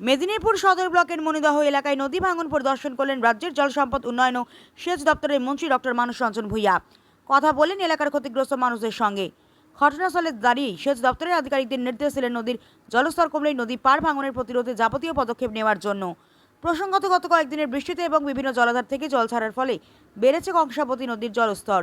মেদিনীপুর সদর ব্লকের মনিদহ এলাকায় নদী ভাঙন পরিদর্শন করলেন রাজ্যের জল সম্পদ উন্নয়ন ও সেচ দপ্তরের মন্ত্রী ডক্টর মানস রঞ্জন ভূঁইয়া। কথা বলেন এলাকার ক্ষতিগ্রস্ত মানুষদের সঙ্গে। ঘটনাস্থলে দাঁড়িয়ে সেচ দপ্তরের আধিকারিকদের নির্দেশ দিলেন নদীর জলস্তর কমলেই নদী পার ভাঙনের প্রতিরোধে যাবতীয় পদক্ষেপ নেওয়ার জন্য। প্রসঙ্গত, গত কয়েকদিনের বৃষ্টিতে এবং বিভিন্ন জলাধার থেকে জল ছাড়ার ফলে বেড়েছে কংসাবতী নদীর জলস্তর।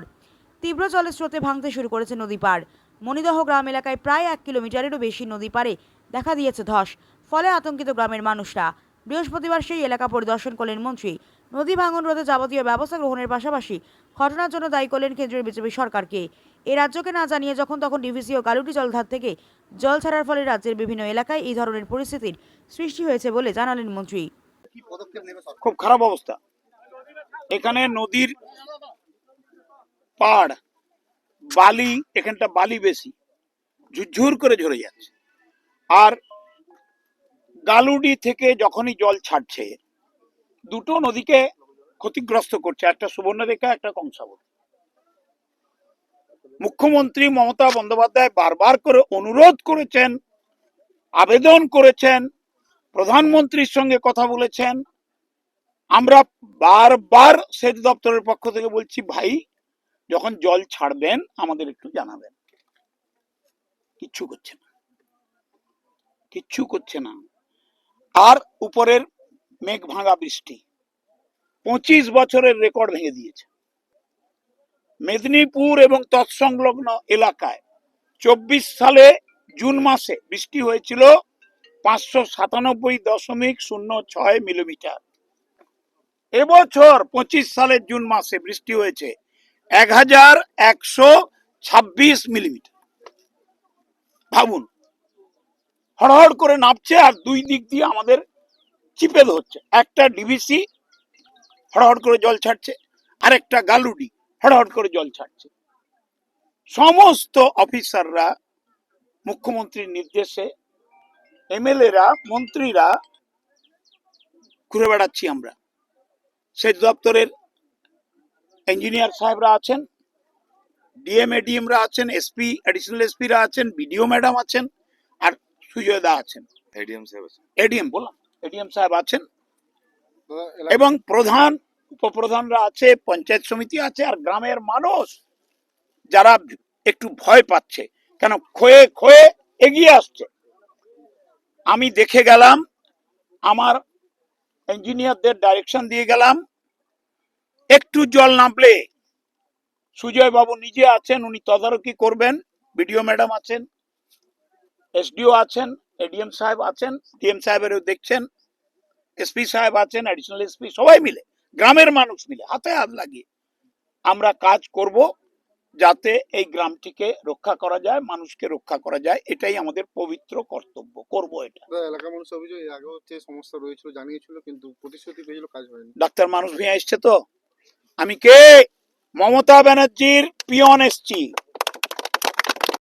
তীব্র জলের স্রোতে ভাঙতে শুরু করেছে নদী পার মনিদহ গ্রাম এলাকায় প্রায় এক কিলোমিটারেরও বেশি নদী পারে দেখা দিয়েছে ধস। ফলে আতঙ্কিত গ্রামের মানুষরা। বৃহস্পতিবার সেই এলাকা পরিদর্শন করলেন মন্ত্রী। নদী ভাঙন রোধে যাবতীয় ব্যবস্থা গ্রহণের পাশাপাশি ঘটনার জন্য দায়ী করলেন কেন্দ্রীয় বিজেপি সরকারকে। এ রাজ্যকে না জানিয়ে যখন তখন ডিভিসি ও গালুটি জলধার থেকে জল ছাড়ার ফলে রাজ্যের বিভিন্ন এলাকায় এই ধরনের পরিস্থিতির সৃষ্টি হয়েছে বলে জানালেন মন্ত্রী। খুব খারাপ অবস্থা। এখানে নদীর পাড়, বালি, এখানটা বালি বেশি। ঝুরঝুর করে ঝরে যাচ্ছে। আর গালুডি থেকে যখনই জল ছাড়ছে, দুটো নদীকে ক্ষতিগ্রস্ত করছে, একটা সুবর্ণরেখা, একটা কংসাবতী মুখ্যমন্ত্রী মমতা বন্দ্যোপাধ্যায় বারবার করে অনুরোধ করেছেন, আবেদন করেছেন, প্রধানমন্ত্রীর সঙ্গে কথা বলেছেন। আমরা বারবার সেচ দপ্তরের পক্ষ থেকে বলছি, ভাই, যখন জল ছাড়বেন, আমাদের একটু জানাবেন। কিচ্ছু করছে না। কিচ্ছু করছে না। আর উপরের মেঘ ভাঙা বৃষ্টি। পঁচিশ বছরের রেকর্ড ভেঙে দিয়েছে। মেদিনীপুর এবং তৎসংলগ্ন এলাকায় চব্বিশ সালে জুন মাসে বৃষ্টি হয়েছিল পাঁচশো সাতানব্বই দশমিক শূন্য ছয় মিলিমিটার। এবছর পঁচিশ সালের জুন মাসে বৃষ্টি হয়েছে এক হাজার একশো ছাব্বিশ মিলিমিটার। ভাবুন হড়হড় করে নামছে আর দুই দিক দিয়ে আমাদের চিপে ধরছে। একটা ডিভিসি হড়হড় করে জল ছাড়ছে আর একটা গালুডি হড়হড় করে জল ছাড়ছে। সমস্ত অফিসাররা, মুখ্যমন্ত্রীর নির্দেশে, এমএলএরা, মন্ত্রীরা ঘুরে বেড়াচ্ছি আমরা। সেচ দপ্তরের ইঞ্জিনিয়ার সাহেবরা আছেন ডিএম এডিএমরা আছেন এসপি অ্যাডিশনাল এসপিরা আছেন বিডিও ম্যাডাম আছেন, আর সুজয় দা আছেন। এডিএম সাহেব এডিএম বললাম। এডিএম সাহেব আছেন। এবং প্রধান উপপ্রধানরা আছে পঞ্চায়েত সমিতি আছে আর গ্রামের মানুষ যারা একটু ভয় পাচ্ছে কেন ক্ষয়ে ক্ষয়ে এগিয়ে আসছে। আমি দেখে গেলাম আমার ইঞ্জিনিয়ারদের ডাইরেকশন দিয়ে গেলাম। একটু জল নামলে সুজয় বাবু নিজে আছেন উনি তদারকি করবেন বিডিও ম্যাডাম আছেন। এসডিও আছেন এডিএম সাহেব আছেন ডিএম সাহেবেরও দেখছেন এসপি সাহেব আছেন অ্যাডিশনাল এসপি সবাই মিলে গ্রামের মানুষ মিলে হাতে হাত লাগিয়ে আমরা কাজ করব যাতে এই গ্রামটিকে রক্ষা করা যায় মানুষকে রক্ষা করা যায় এটাই আমাদের পবিত্র কর্তব্য করব এটা। এলাকার মানুষ অভিযোগ আগেও সমস্যা রয়েছিল জানিয়েছিল কিন্তু প্রতিশ্রুতি পেয়েছিল কাজ হয়নি। ডাক্তার মানুষ ভূঁইয়া এসছে তো? আমি কে? মমতা ব্যানার্জির পিয়ন এসছি।